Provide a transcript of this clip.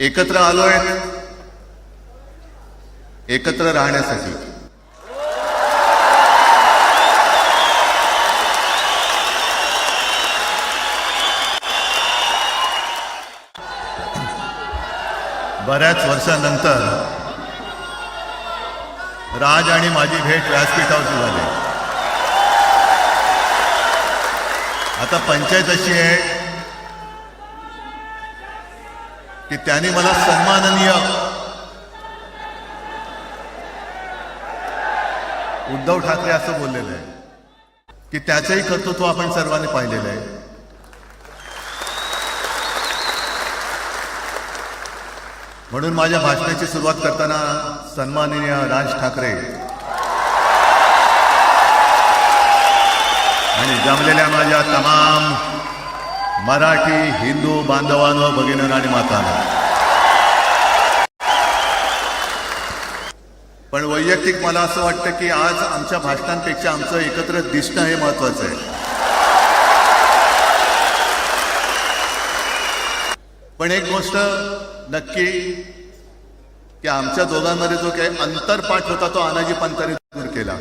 एकत्र आलोय. एकत्र राहण्यासाठी. बऱ्याच वर्षानंतर राज आणि माझी भेट व्यासपीठावरती झाली. आता पंचायत अशी आहे की त्यांनी मला सन्माननीय उद्धव ठाकरे असं बोललेलं आहे. की त्याचंही कर्तृत्व आपण सर्वांनी पाहिलेलं आहे. म्हणून माझ्या भाषणाची सुरुवात करताना सन्माननीय राज ठाकरे आणि जमलेल्या माझ्या तमाम मराठी हिंदू बांधवांनो भगिनींनो आणि मातांनो. पण वैयक्तिक मला असं वाटतं की आज आमच्या भाषणांपेक्षा आमचं एकत्र दिसणं हे महत्वाचं आहे. पण एक गोष्ट नक्की की आमच्या दोघांमध्ये जो काही अंतरपाठ होता तो आनाजी पंतांनी दूर केला.